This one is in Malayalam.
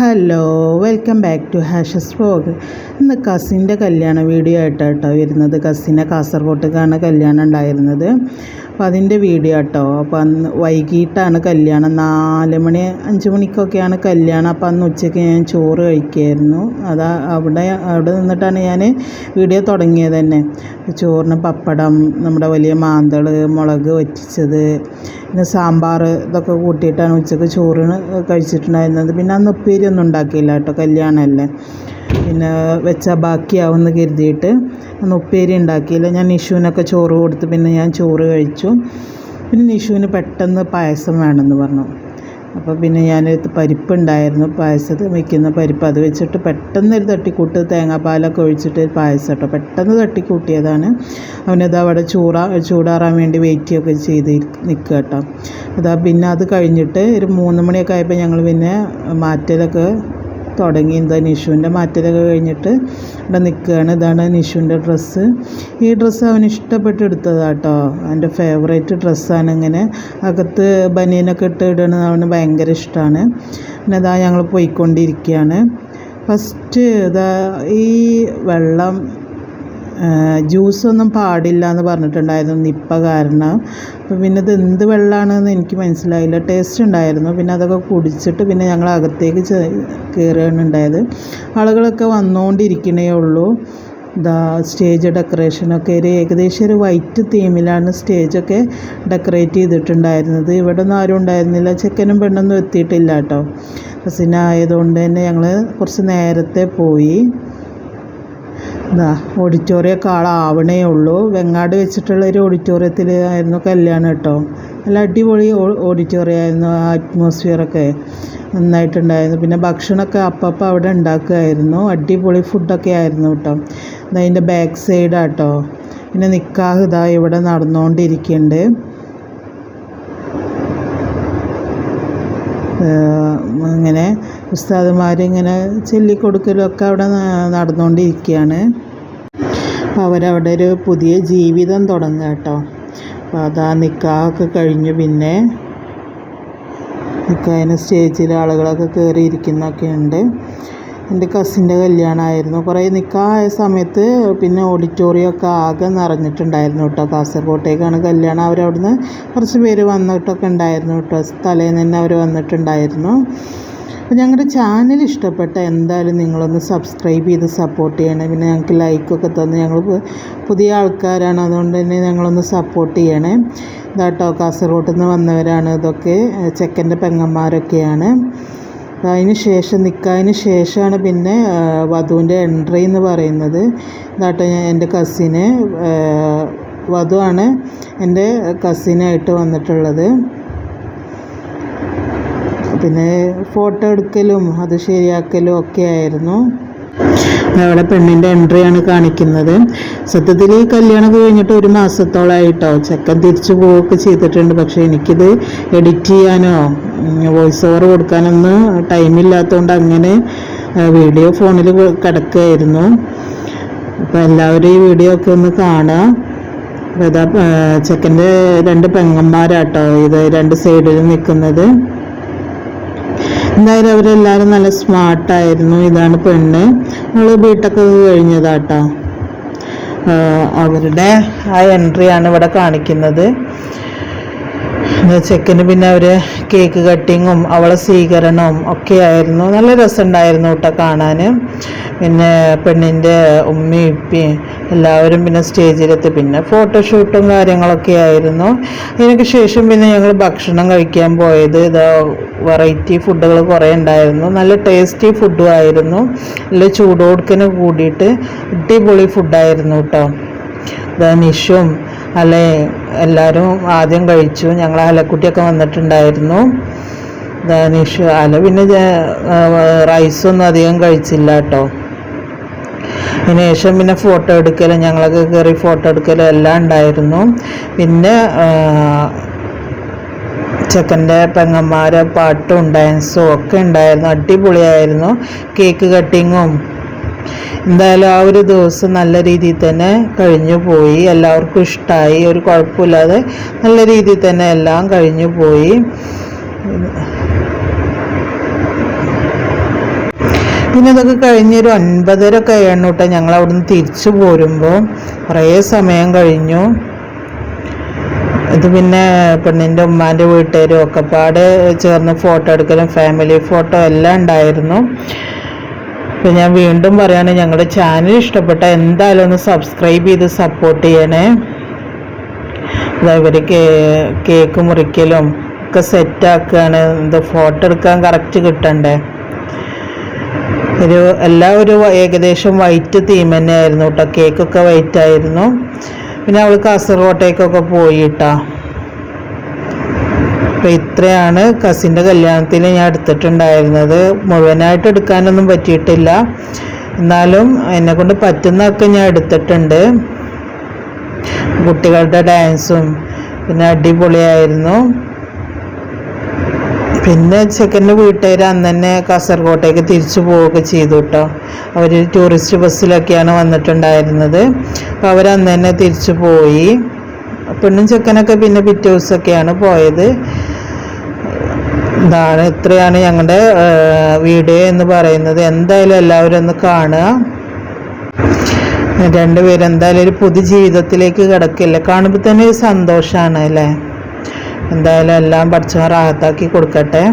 Hello welcome back to Hashas vlog. ഇന്ന് കസിന്റെ കല്യാണ വീഡിയോ ആയിട്ടാണ് കേട്ടോ വരുന്നത്. കസിനെ കാസർഗോട്ടേക്കാണ് കല്യാണം ഉണ്ടായിരുന്നത്. അപ്പോൾ അതിന്റെ വീഡിയോ കേട്ടോ അപ്പോൾ അന്ന് വൈകിട്ടാണ് കല്യാണം. നാല് മണി അഞ്ച് മണിക്കൊക്കെയാണ് കല്യാണം. അപ്പോൾ അന്ന് ഉച്ചയ്ക്ക് ഞാൻ ചോറ് കഴിക്കുമായിരുന്നു അതാ അവിടെ അവിടെ നിന്നിട്ടാണ് ഞാൻ വീഡിയോ തുടങ്ങിയത് തന്നെ. ചോറിന് പപ്പടം നമ്മുടെ വലിയ മാന്തൾ മുളക് വറ്റിച്ചത് പിന്നെ സാമ്പാർ ഇതൊക്കെ കൂട്ടിയിട്ടാണ് ഉച്ചയ്ക്ക് ചോറിന് കഴിച്ചിട്ടുണ്ടായിരുന്നത്. പിന്നെ അന്ന് ഉപ്പേരി ഒന്നും ഉണ്ടാക്കിയില്ല കേട്ടോ കല്യാണമല്ലേ. പിന്നെ വെച്ചാൽ ബാക്കിയാവുമെന്ന് കരുതിയിട്ട് അന്ന് ഉപ്പേരി ഉണ്ടാക്കിയില്ല. ഞാൻ നിഷുവിനൊക്കെ ചോറ് കൊടുത്ത് പിന്നെ ഞാൻ ചോറ് കഴിച്ചു. പിന്നെ നിഷുവിന് പെട്ടെന്ന് പായസം വേണമെന്ന് പറഞ്ഞു. അപ്പോൾ പിന്നെ ഞാൻ പരിപ്പുണ്ടായിരുന്നു പായസത്തിൽ വയ്ക്കുന്ന പരിപ്പ്. അത് വെച്ചിട്ട് പെട്ടെന്ന് ഒരു തട്ടിക്കൂട്ട് തേങ്ങാപ്പാലൊക്കെ ഒഴിച്ചിട്ട് പായസം കേട്ടോ. പെട്ടെന്ന് തട്ടിക്കൂട്ടിയതാണ്. അവനത് അവിടെ ചൂടാ ചൂടാറാൻ വേണ്ടി വെയിറ്റ് ചെയ്ത് നിൽക്കുക കേട്ടോ. അതാ പിന്നെ അത് കഴിഞ്ഞിട്ട് ഒരു മൂന്ന് മണിയൊക്കെ ആയപ്പോൾ ഞങ്ങൾ പിന്നെ മാറ്റലൊക്കെ തുടങ്ങി. എന്താ നിഷുവിന്റെ മാറ്റലൊക്കെ കഴിഞ്ഞിട്ട് ഇവിടെ നിൽക്കുകയാണ്. ഇതാണ് നിഷുവിന്റെ ഡ്രസ്സ്. ഈ ഡ്രസ്സ് അവന് ഇഷ്ടപ്പെട്ട് എടുത്തതാണ് കേട്ടോ അവന്റെ ഫേവറേറ്റ് ഡ്രസ്സാണ് ഇങ്ങനെ. അകത്ത് ബനിയനൊക്കെ ഇട്ട് ഇടുന്നത് അവന് ഭയങ്കര ഇഷ്ടമാണ്. പിന്നെ ഇതാ ഞങ്ങൾ പോയിക്കൊണ്ടിരിക്കുകയാണ്. ഫസ്റ്റ് ഇതാ ഈ വെള്ളം ജ്യൂസൊന്നും പാടില്ല എന്ന് പറഞ്ഞിട്ടുണ്ടായിരുന്നു. നിപ്പ കാരണം. അപ്പോൾ പിന്നെ ഇത് എന്ത് വെള്ളമാണെന്ന് എനിക്ക് മനസ്സിലായില്ല. ടേസ്റ്റ് ഉണ്ടായിരുന്നു. പിന്നെ അതൊക്കെ കുടിച്ചിട്ട് പിന്നെ ഞങ്ങൾ അകത്തേക്ക് കയറുകയാണ് ഉണ്ടായത്. ആളുകളൊക്കെ വന്നുകൊണ്ടിരിക്കണേ ഉള്ളൂ. ഇതാ സ്റ്റേജ് ഡെക്കറേഷനൊക്കെ. ഒരു ഏകദേശം ഒരു വൈറ്റ് തീമിലാണ് സ്റ്റേജൊക്കെ ഡെക്കറേറ്റ് ചെയ്തിട്ടുണ്ടായിരുന്നത്. ഇവിടെ ഒന്നും ആരും ഉണ്ടായിരുന്നില്ല. ചെക്കനും പെണ്ണൊന്നും എത്തിയിട്ടില്ല കേട്ടോ. ഹസിനായതുകൊണ്ട് തന്നെ ഞങ്ങൾ കുറച്ച് നേരത്തെ പോയി. ഇതാ ഓഡിറ്റോറിയമൊക്കെ ആളാവണേ ഉള്ളൂ. വെങ്ങാട് വെച്ചിട്ടുള്ള ഒരു ഓഡിറ്റോറിയത്തിൽ ആയിരുന്നു കല്യാണം കേട്ടോ. നല്ല അടിപൊളി ഓഡിറ്റോറിയം ആയിരുന്നു അറ്റ്മോസ്ഫിയറൊക്കെ നന്നായിട്ടുണ്ടായിരുന്നു. പിന്നെ ഭക്ഷണമൊക്കെ അപ്പപ്പം അവിടെ ഉണ്ടാക്കുമായിരുന്നു. അടിപൊളി ഫുഡൊക്കെ ആയിരുന്നു കേട്ടോ. അതിന്റെ ബാക്ക് സൈഡാട്ടോ പിന്നെ നിക്കാഹ് ഇതാ ഇവിടെ നടന്നുകൊണ്ടിരിക്കുന്നുണ്ട്. ഇങ്ങനെ ഉസ്താദുമാരിങ്ങനെ ചൊല്ലിക്കൊടുക്കലൊക്കെ അവിടെ നടന്നുകൊണ്ടിരിക്കുകയാണ് അപ്പോൾ അവരവിടെ ഒരു പുതിയ ജീവിതം തുടങ്ങുക കേട്ടോ. അപ്പോൾ അതാ നിക്കാഹൊക്കെ കഴിഞ്ഞു. പിന്നെ നിക്കാഹിന് സ്റ്റേജിൽ ആളുകളൊക്കെ കയറിയിരിക്കുന്നൊക്കെ ഉണ്ട്. എന്റെ കസിന്റെ കല്യാണമായിരുന്നു. കുറേ നിൽക്കായ സമയത്ത് പിന്നെ ഓഡിറ്റോറിയമൊക്കെ ആകെ നിറഞ്ഞിട്ടുണ്ടായിരുന്നു കേട്ടോ. കാസർഗോട്ടേക്കാണ് കല്യാണം. അവരവിടുന്ന് കുറച്ച് പേര് വന്നിട്ടൊക്കെ ഉണ്ടായിരുന്നു കേട്ടോ. തലേന്ന് തന്നെ അവർ വന്നിട്ടുണ്ടായിരുന്നു. അപ്പോൾ ഞങ്ങളുടെ ചാനൽ ഇഷ്ടപ്പെട്ട എന്തായാലും നിങ്ങളൊന്ന് സബ്സ്ക്രൈബ് ചെയ്ത് സപ്പോർട്ട് ചെയ്യണേ. പിന്നെ ഞങ്ങൾക്ക് ലൈക്കൊക്കെ തന്ന് ഞങ്ങൾ പുതിയ ആൾക്കാരാണ്. അതുകൊണ്ട് തന്നെ ഞങ്ങളൊന്ന് സപ്പോർട്ട് ചെയ്യണേ. ഇതാട്ടോ കാസർഗോട്ടിൽ നിന്ന് വന്നവരാണ് ഇതൊക്കെ. ചെക്കന്റെ പെങ്ങന്മാരൊക്കെയാണ്. അതിന് ശേഷം നിൽക്കാതിന് ശേഷമാണ് പിന്നെ വധുവിന്റെ എൻട്രി എന്ന് പറയുന്നത്. എന്നിട്ട് ഞാൻ എന്റെ കസിന് വധുവാണ് എന്റെ കസിനായിട്ട് വന്നിട്ടുള്ളത്. പിന്നെ ഫോട്ടോ എടുക്കലും അത് ശരിയാക്കലും ഒക്കെ ആയിരുന്നു. അവിടെ പെണ്ണിന്റെ എൻട്രിയാണ് കാണിക്കുന്നത്. സത്യത്തിൽ ഈ കല്യാണം കഴിഞ്ഞിട്ട് ഒരു മാസത്തോളമായിട്ടോ ചെക്കൻ തിരിച്ചു പോവുകയൊക്കെ ചെയ്തിട്ടുണ്ട്. പക്ഷേ എനിക്കിത് എഡിറ്റ് ചെയ്യാനോ വോയിസ് ഓവർ കൊടുക്കാനൊന്നും ടൈമില്ലാത്തതുകൊണ്ട് അങ്ങനെ വീഡിയോ ഫോണിൽ കിടക്കുകയായിരുന്നു. അപ്പോൾ എല്ലാവരും ഈ വീഡിയോ ഒക്കെ ഒന്ന് കാണുക. ചെക്കന്റെ രണ്ട് പെങ്ങന്മാരാട്ടോ. ഇത് രണ്ട് സൈഡിൽ നിൽക്കുന്നത്. എന്തായാലും അവരെല്ലാവരും നല്ല സ്മാർട്ടായിരുന്നു. ഇതാണ് പെണ്ണ്. നമ്മൾ ബിടെക് കഴിഞ്ഞതാട്ടോ. അവരുടെ ആ എൻട്രിയാണ് ഇവിടെ കാണിക്കുന്നത്. ചെക്കന് പിന്നെ അവർ കേക്ക് കട്ടിങ്ങും അവളെ സ്വീകരണവും ഒക്കെ ആയിരുന്നു. നല്ല രസമുണ്ടായിരുന്നു കേട്ടോ കാണാൻ പിന്നെ പെണ്ണിന്റെ ഉമ്മയും ഇപ്പിയും എല്ലാവരും പിന്നെ സ്റ്റേജിലെത്തി. പിന്നെ ഫോട്ടോഷൂട്ടും കാര്യങ്ങളൊക്കെ ആയിരുന്നു. അതിനൊക്കെ ശേഷം പിന്നെ ഞങ്ങൾ ഭക്ഷണം കഴിക്കാൻ പോയത്. ഇതാ വെറൈറ്റി ഫുഡുകൾ കുറേ ഉണ്ടായിരുന്നു. നല്ല ടേസ്റ്റി ഫുഡും ആയിരുന്നു. നല്ല ചൂടോടുക്കന് കൂടിയിട്ട് അടിപൊളി ഫുഡായിരുന്നു കേട്ടോ. നിഷും അല്ലെ? എല്ലാവരും ആദ്യം കഴിച്ചു. ഞങ്ങൾ അലക്കുട്ടിയൊക്കെ വന്നിട്ടുണ്ടായിരുന്നു. ധനീഷ് അല പിന്നെ റൈസൊന്നും അധികം കഴിച്ചില്ല കേട്ടോ ശേഷം പിന്നെ ഫോട്ടോ എടുക്കലും ഞങ്ങളൊക്കെ കയറി ഫോട്ടോ എടുക്കലും എല്ലാം ഉണ്ടായിരുന്നു. പിന്നെ ചെക്കന്റെ പെങ്ങന്മാരെ പാട്ടും ഡാൻസും ഒക്കെ ഉണ്ടായിരുന്നു. അടിപൊളിയായിരുന്നു. കേക്ക് കട്ടിങ്ങും എന്തായാലും ആ ഒരു ദിവസം നല്ല രീതിയിൽ തന്നെ കഴിഞ്ഞു പോയി. എല്ലാവർക്കും ഇഷ്ടമായി ഒരു കുഴപ്പമില്ലാതെ നല്ല രീതിയിൽ തന്നെ എല്ലാം കഴിഞ്ഞു പോയി. പിന്നെ ഇതൊക്കെ കഴിഞ്ഞൊരു ഒൻപതര ഒക്കെ എണ്ണൂട്ട ഞങ്ങൾ അവിടുന്ന് തിരിച്ചു പോരുമ്പോൾ. കുറേ സമയം കഴിഞ്ഞു. ഇത് പിന്നെ പെണ്ണിന്റെ ഉമ്മാന്റെ വീട്ടുകാരും ഒക്കെ പാട് ചേർന്ന് ഫോട്ടോ എടുക്കലും ഫാമിലി ഫോട്ടോ എല്ലാം ഉണ്ടായിരുന്നു. അപ്പം ഞാൻ വീണ്ടും പറയാണ് ഞങ്ങളുടെ ചാനൽ ഇഷ്ടപ്പെട്ട എന്തായാലും ഒന്ന് സബ്സ്ക്രൈബ് ചെയ്ത് സപ്പോർട്ട് ചെയ്യണേ. ഇവർ കേക്ക് മുറിക്കലും ഒക്കെ സെറ്റാക്കുകയാണ് ഇത് ഫോട്ടോ എടുക്കാൻ കറക്റ്റ് കിട്ടണ്ടേ? ഒരു എല്ലാം ഒരു ഏകദേശം വൈറ്റ് തീം തന്നെയായിരുന്നു കേട്ടോ. കേക്കൊക്കെ വൈറ്റ് ആയിരുന്നു. പിന്നെ അവൾ കാസർഗോട്ടേക്കൊക്കെ പോയിട്ടാ അപ്പം ഇത്രയാണ് കസിന്റെ കല്യാണത്തിൽ ഞാൻ എടുത്തിട്ടുണ്ടായിരുന്നത്. മുഴുവനായിട്ട് എടുക്കാനൊന്നും പറ്റിയിട്ടില്ല. എന്നാലും എന്നെക്കൊണ്ട് പറ്റുന്നതൊക്കെ ഞാൻ എടുത്തിട്ടുണ്ട്. കുട്ടികളുടെ ഡാൻസും പിന്നെ അടിപൊളിയായിരുന്നു. പിന്നെ ചെക്കന്റെ വീട്ടുകാർ അന്ന് തന്നെ കാസർഗോട്ടേക്ക് തിരിച്ചു പോവുകയൊക്കെ ചെയ്തു കേട്ടോ. അവർ ടൂറിസ്റ്റ് ബസ്സിലൊക്കെയാണ് വന്നിട്ടുണ്ടായിരുന്നത്. അപ്പോൾ അവർ തന്നെ തിരിച്ചു പോയി. പെണ്ണും ചെക്കനൊക്കെ പിന്നെ പിറ്റേ ദിവസമൊക്കെയാണ് പോയത്. ഇതാണ് ഇത്രയാണ് ഞങ്ങളുടെ വീഡിയോ എന്ന് പറയുന്നത്. എന്തായാലും എല്ലാവരും ഒന്ന് കാണുക. രണ്ടുപേരും എന്തായാലും ഒരു പുതു ജീവിതത്തിലേക്ക് കിടക്കില്ല? കാണുമ്പോൾ തന്നെ ഒരു സന്തോഷമാണ് അല്ലേ? എന്തായാലും എല്ലാം പഠിച്ചവർ റാഹത്താക്കി കൊടുക്കട്ടെ.